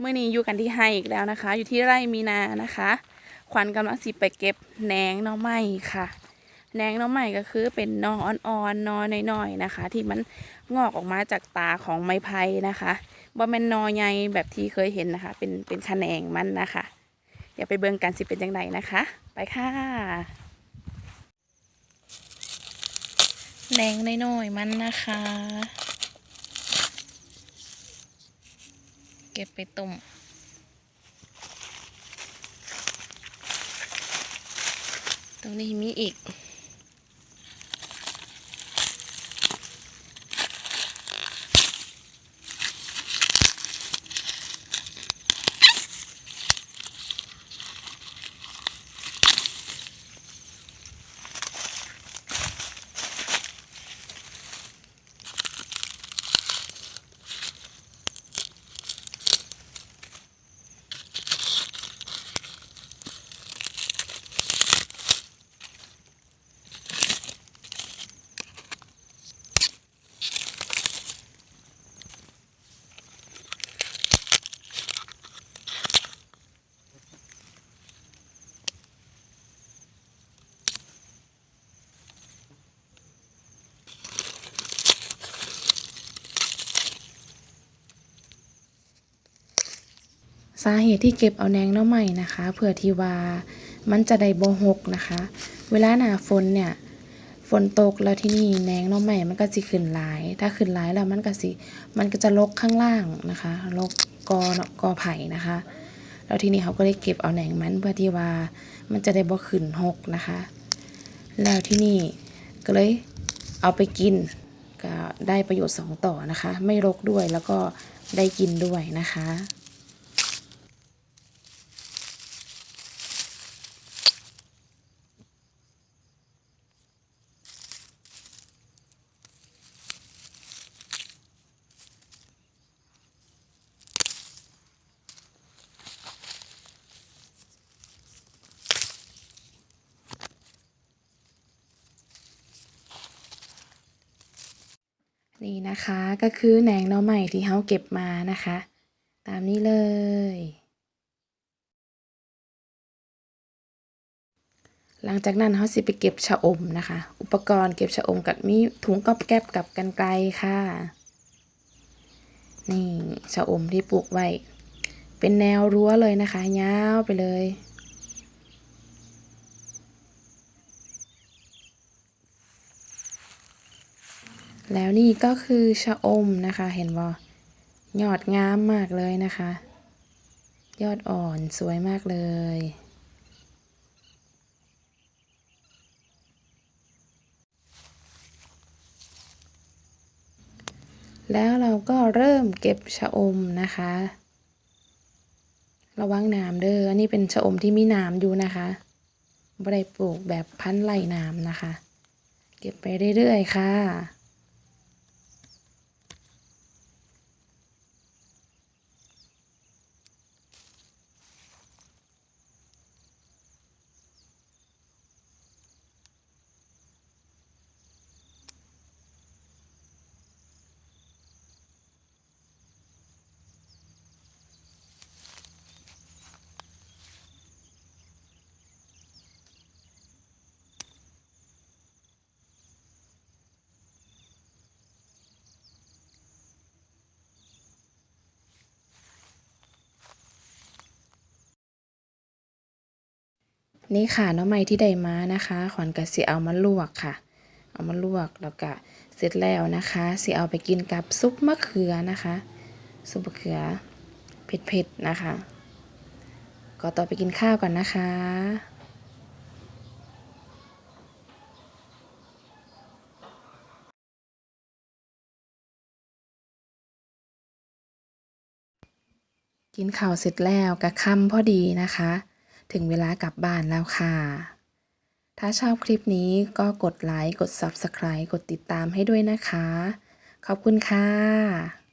เมื่อนี้อยู่กันที่ไฮอีกแล้วนะคะ อยู่ที่ไร่มีนานะคะ ขวัญกำลังสิไปเก็บแหนงน้อไม้ค่ะแหนงน้อไม้ก็คือเป็นนออ่อนๆนอน้อยๆนะคะ ที่มันงอกออกมาจากตาของไม้ไผ่นะคะบ่แม่นนอใหญ่แบบที่เคยเห็นนะคะ เป็นเป็นแขนงมันนะคะอย่าไปเบิ่งกันสิเป็นจังไดนะคะ ไปค่ะแหนงน้อยๆมันนะคะ เก็บไปต้มตรงนี้มีอีก สาเหตุที่เก็บเอาแหนงหน้อใหม่นะคะเพื่อที่ว่ามันจะได้โบหกนะคะ เวลาหนาฝนเนี่ยฝนตกแล้วที่นี่แหนงหน้อใหม่มันก็สิขึ้นหลาย ถ้าขึ้นหลายแล้วมันก็สิมันก็จะลกข้างล่างนะคะลกกอกอไผ่นะคะ แล้วที่นี้เขาก็เลยเก็บเอาแหนงมันเพื่อที่ว่ามันจะได้บ่ขึ้นหกนะคะ แล้วที่นี่ก็เลยเอาไปกินก็ได้ประโยชน์สองต่อนะคะ ไม่รกด้วยแล้วก็ได้กินด้วยนะคะ นี่นะคะก็คือแหนงหน่อใหม่ที่เขาเก็บมานะคะ ตามนี้เลย หลังจากนั้นเขาสิไปเก็บชะอมนะคะ อุปกรณ์เก็บชะอมกับมีถุงก๊อบแก๊บกับกันไกลค่ะ นี่ชะอมที่ปลูกไว้ เป็นแนวรั้วเลยนะคะยาวไปเลย แล้วนี่ก็คือชะอมนะคะ เห็นบ่ยอดงามมากเลยนะคะ ยอดอ่อนสวยมากเลย แล้วเราก็เริ่มเก็บชะอมนะคะ ระวังน้ำเด้ออันนี้เป็นชะอมที่มีน้ำอยู่นะคะไม่ได้ปลูกแบบพันไร่น้ำนะคะ เก็บไปเรื่อยๆค่ะ นี่ค่ะน้ำไม้ที่ได้มานะคะขวัญก็สิเอามาลวกค่ะ เอามาลวกแล้วก็เสร็จแล้วนะคะสิเอาไปกินกับซุปมะเขือนะคะ ซุปมะเขือเผ็ดๆนะคะ ก็ต่อไปกินข้าวก่อนนะคะกินข้าวเสร็จแล้วกะค่ำพอดีนะคะ ถึงเวลากลับบ้านแล้วค่ะ ถ้าชอบคลิปนี้ก็กดไลค์ กด Subscribe กดติดตามให้ด้วยนะคะ ขอบคุณค่ะ